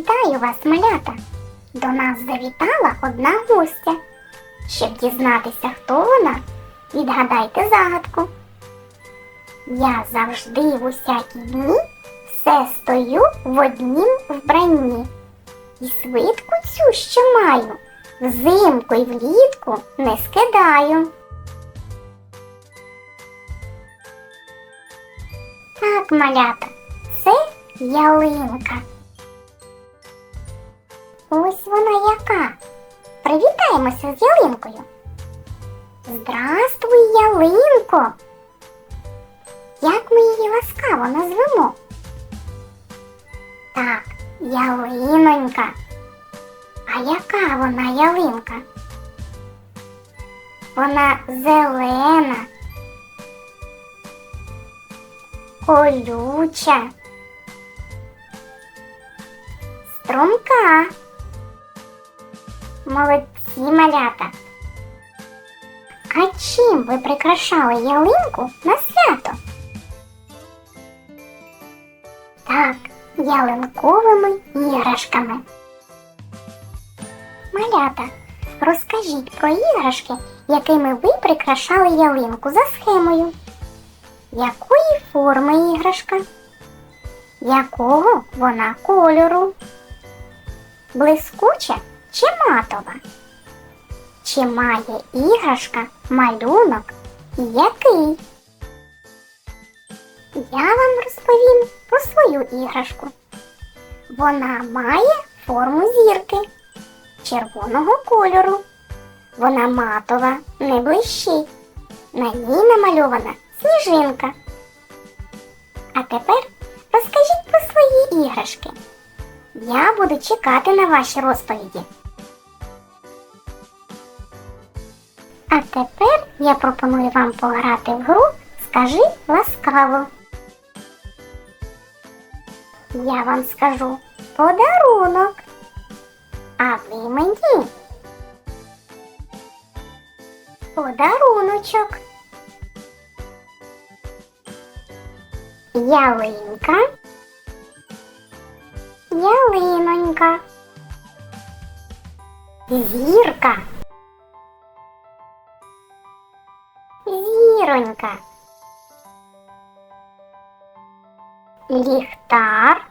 Вітаю вас, малята! До нас завітала одна гостя. Щоб дізнатися, хто вона, відгадайте загадку. Я завжди в усякі дні все стою в однім вбранні. І свитку цю, що маю, взимку й влітку не скидаю. Так, малята, це ялинка. Ось вона яка. Привітаємося з ялинкою. Здравствуй, ялинко. Як ми її ласкаво назвемо? Так, ялинонька. А яка вона ялинка? Вона зелена, колюча, струмка. Молодці малята. А чим ви прикрашали ялинку на свято? Так, ялинковими іграшками. Малята, розкажіть про іграшки, якими ви прикрашали ялинку за схемою. Якої форми іграшка? Якого вона кольору? Блискуча чи матова? Чи має іграшка малюнок і який? Я вам розповім про свою іграшку. Вона має форму зірки червоного кольору. Вона матова, не блищить. На ній намальована сніжинка. А тепер розкажіть про свої іграшки. Я буду чекати на ваші розповіді. А тепер я пропоную вам пограти в гру Скажи ласкаво. Я вам скажу подарунок. А ви мені. Подаруночок. Ялинка. Ялинонька. Зірка. Зіронька. Ліхтар.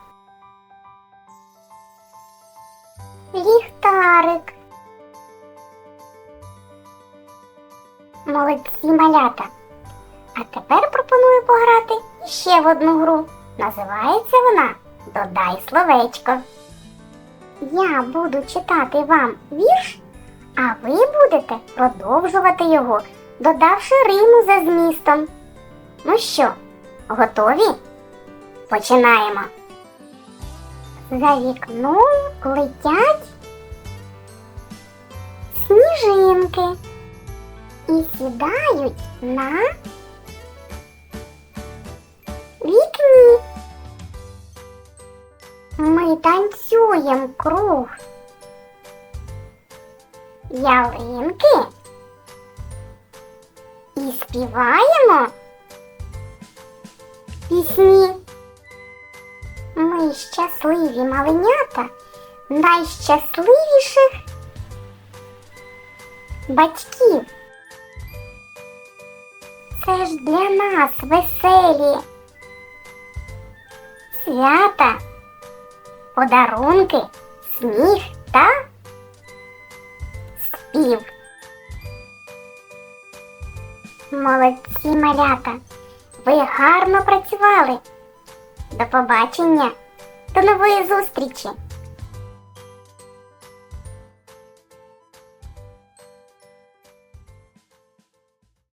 Ліхтарик. Молодці малята. А тепер пропоную пограти ще в одну гру. Називається вона Додай словечко. Я буду читати вам вірш, а ви будете продовжувати його, додавши риму за змістом. Ну що, готові? Починаємо. За вікном летять сніжинки і сідають на вікні. Ми танцюємо круг. Ялинки і співаємо пісні. Ми щасливі маленята найщасливіших батьків. Це ж для нас веселі свята, подарунки, сміх та спів. Молодці малята, ви гарно працювали. До побачення, до нової зустрічі!